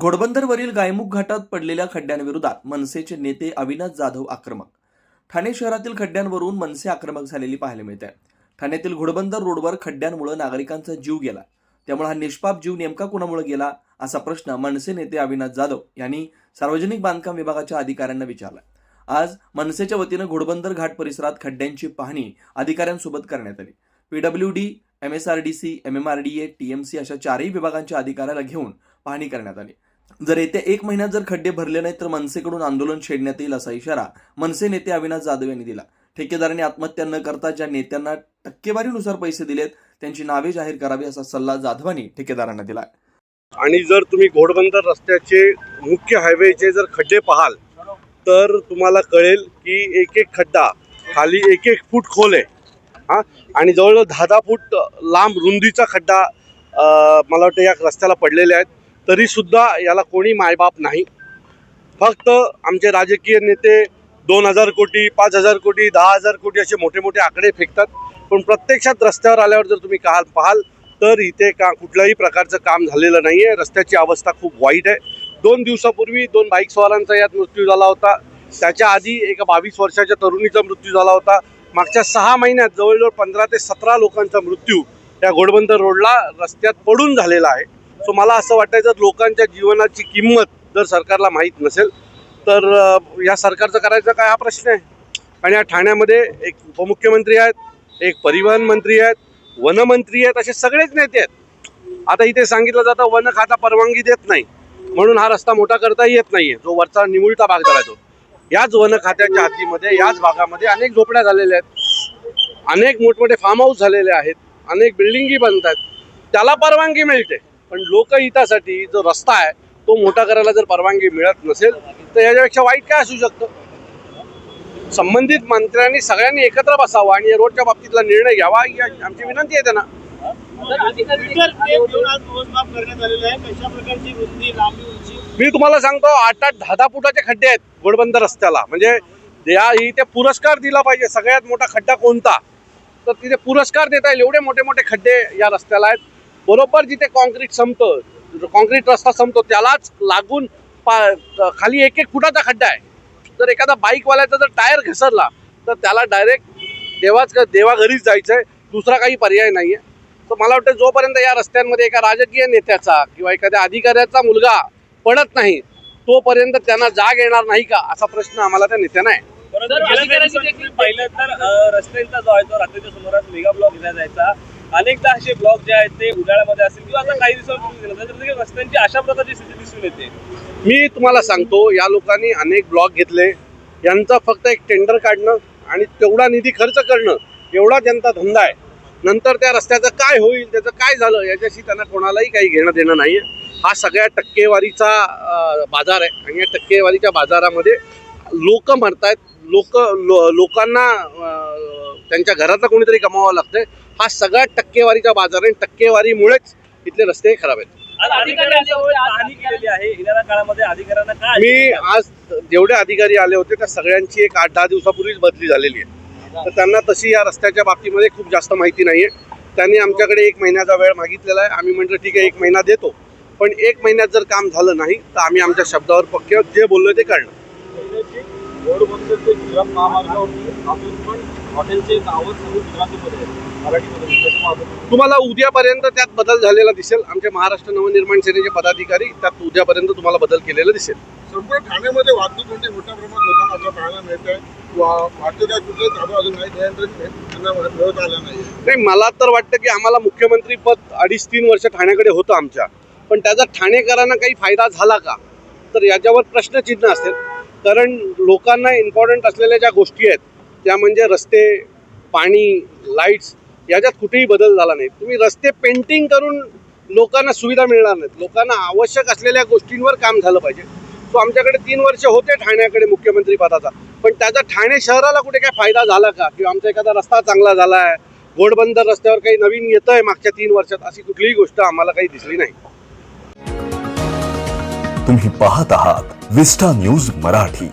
घोडबंदरवरील गायमुख घाटात पडलेल्या खड्ड्यांविरोधात मनसेचे नेते अविनाश जाधव आक्रमक. ठाणे शहरातील खड्ड्यांवरून मनसे आक्रमक झालेली पाहायला मिळते. ठाण्यातील घोडबंदर रोडवर खड्ड्यांमुळे नागरिकांचा जीव गेला. त्यामुळे हा निष्पाप जीव नेमका कोणामुळे गेला असा प्रश्न मनसे नेते अविनाश जाधव यांनी सार्वजनिक बांधकाम विभागाच्या अधिकाऱ्यांना विचारला. आज मनसेच्या वतीनं घोडबंदर घाट परिसरात खड्ड्यांची पाहणी अधिकाऱ्यांसोबत करण्यात आली. P W D M S R D C M M R D A T M C अशा चारही विभागांच्या अधिकाऱ्याला घेऊन पाहणी करण्यात आली. जर येत्या एक महिन्यात जर खड्डे भरले नाहीत तर मनसेकडून आंदोलन छेडण्यात येईल असा इशारा मनसे नेते अविनाश जाधव यांनी दिला. ठेकेदारांनी आत्महत्या न करता ज्या नेत्यांना टक्केवारीनुसार पैसे दिलेत त्यांची नावे जाहीर करावी असा सल्ला जाधवांनी ठेकेदारांना दिला आणि जर तुम्ही घोडबंदर रस्त्याचे मुख्य हायवेचे जर खड्डे पाहाल तर तुम्हाला कळेल की एक एक खड्डा खाली एक एक फूट खोल आहे. हां? आणि जवळजवळ दहा दहा फूट लांब रुंदीचा खड्डा मला वाटतं या रस्त्याला पडलेले आहेत. तरीसुद्धा याला कोणी मायबाप नाही. फक्त आमचे राजकीय नेते दोन हजार कोटी पाच हजार कोटी दहा हजार कोटी असे मोठे मोठे आकडे फेकतात. पण प्रत्यक्षात रस्त्यावर आल्यावर जर तुम्ही काल पाहाल तर इथे का कुठल्याही प्रकारचं काम झालेलं नाही आहे रस्त्याची अवस्था खूप वाईट आहे. दोन दिवसापूर्वी दोन बाईक स्वारांचा यात मृत्यू झाला होता. त्याच्या आधी एका बावीस वर्षाच्या तरुणीचा मृत्यू झाला होता. मागच्या सहा महिन्यात जवळजवळ पंधरा ते सतरा लोकांचा मृत्यू या घोडबंदर रोडला रस्त्यात पडून झालेला आहे. सो मला असं वाटतं जर लोकांच्या जीवनाची किंमत जर सरकारला माहीत नसेल तर या सरकारचं करायचं काय हा प्रश्न आहे. आणि या ठाण्यामध्ये एक उपमुख्यमंत्री आहेत एक परिवहन मंत्री आहेत वनमंत्री आहेत असे सगळेच नेते आहेत. आता इथे सांगितलं जातं वन खाता परवानगी देत नाही. म्हणून हा रस्ता मोठा करता येत नाहीये. जो वरचा निमुळता भाग झाला तो. याच वन खात्याच्या हातीमध्ये याच भागामध्ये अनेक झोपड्या झालेल्या आहेत. अनेक मोठमोठे फार्म हाऊस झालेले आहेत. अनेक बिल्डिंगी बनत आहेत त्याला परवानगी मिळते. पण लोकहितासाठी जो रस्ता आहे तो मोठा करायला जर परवानगी मिळत नसेल तर याच्यापेक्षा वाईट काय असू शकतं? संबंधित मंत्र्यांनी सगळ्यांनी एकत्र बसावं आणि या रोडच्या बाबतीतला निर्णय घ्यावा ही आमची विनंती आहे त्यांना. कशा प्रकारची मी तुम्हाला सांगतो आठ आठ दहा दहा फुटाचे खड्डे आहेत घोडबंद रस्त्याला. म्हणजे या इथे पुरस्कार दिला पाहिजे. सगळ्यात मोठा खड्डा कोणता? तर तिथे पुरस्कार देता येईल. एवढे मोठे मोठे खड्डे या रस्त्याला आहेत. बरोबर जिथे कॉन्क्रीट संपतं कॉन्क्रीट रस्ता संपतो त्यालाच लागून पा खाली एक एक फुटाचा खड्डा आहे. जर एखादा बाईकवाल्याचा जर टायर घसरला तर त्याला डायरेक्ट देवाच देवा घरीच जायचं आहे दुसरा काही पर्याय नाही आहे तर मला वाटतं जोपर्यंत या रस्त्यांमध्ये एका राजकीय नेत्याचा किंवा एखाद्या अधिकाऱ्याचा मुलगा पडत नाही तोपर्यंत त्यांना जाग येणार नाही का असा प्रश्न आम्हाला त्या नेत्यांना आहे. पाहिलं तर रस्त्यांचा जो आहे तो रात्रीच्या सुमारास मेगा ब्लॉक दिला जायचा अनेकदा असे ब्लॉक जे आहेत ते उन्हाळ्यामध्ये असतील किंवा आता काही दिवसांपूर्वी रस्त्यांची अशा प्रकारची स्थिती दिसून येते. मी तुम्हाला सांगतो या लोकांनी अनेक ब्लॉक घेतले. यांचा फक्त एक टेंडर काढणं आणि तेवढा निधी खर्च करणं एवढा त्यांचा धंदा आहे. नंतर त्या रस्त्याचं काय होईल त्याचं काय झालं याच्याशी त्यांना कोणालाही काही घेणं देणं नाही आहे हा सगळ्या टक्केवारीचा बाजार आहे. आणि या टक्केवारीच्या बाजारामध्ये लोक मरतायत. लोक लो, लोकांना त्यांच्या घरातलं कोणीतरी कमावावं लागतंय. हा सगळा टक्केवारीचा बाजार आहे. आणि टक्केवारीमुळेच इथले रस्ते खराब आहेत. आज अधिकाऱ्यांच्या पाहणी केलेली आहे. येणाऱ्या काळामध्ये अधिकाऱ्यांना काय मी आज जेवढे अधिकारी आले होते त्या सगळ्यांची एक आठ दहा दिवसापूर्वीच बदली झालेली आहे. तर त्यांना तशी या रस्त्याच्या बाबतीमध्ये खूप जास्त माहिती नाही आहे त्यांनी आमच्याकडे एक महिन्याचा वेळ मागितलेला आहे. आम्ही म्हटलं ठीक आहे एक महिना देतो. पण एक महिन्यात जर काम झालं नाही तर आम्ही आमच्या शब्दावर पक्के. जे बोललो ते हॉटेलचे गुजरातीमध्ये तुम्हाला उद्यापर्यंत त्यात बदल झालेला दिसेल. आमचे महाराष्ट्र नवनिर्माण सेनेचे पदाधिकारी त्यात उद्यापर्यंत तुम्हाला बदल केलेला दिसेल. संपूर्ण ठाण्यामध्ये वाहतूक म्हणजे मोठ्या प्रमाणात होताना आपल्याला पाहायला मिळत आहे. वाहतूक कुठले चालू अजून नाही मिळत आलं नाही नाही मला तर वाटतं की आम्हाला मुख्यमंत्री पद अडीच तीन वर्ष ठाण्याकडे होतं आमच्या. पण त्याचा ठाणेकरांना काही फायदा झाला का? तर याच्यावर प्रश्नचिन्ह असेल. कारण लोकांना इम्पॉर्टंट असलेल्या ज्या गोष्टी आहेत त्या म्हणजे रस्ते पाणी लाईट्स याच्यात कुठेही बदल झाला नाही. तुम्ही रस्ते पेंटिंग करून लोकांना सुविधा मिळणार नाहीत. लोकांना आवश्यक असलेल्या गोष्टींवर काम झालं पाहिजे. तो आमच्याकडे तीन वर्ष होते ठाण्याकडे मुख्यमंत्री पदाचा. पण त्याचा ठाणे शहराला कुठे काय फायदा झाला का? किंवा आमचा एखादा रस्ता चांगला झाला आहे घोडबंदर रस्त्यावर काही नवीन येतं आहे मागच्या तीन वर्षात अशी कुठलीही गोष्ट आम्हाला काही दिसली नाही. तुम्ही पाहत आहात विस्टा न्यूज मराठी.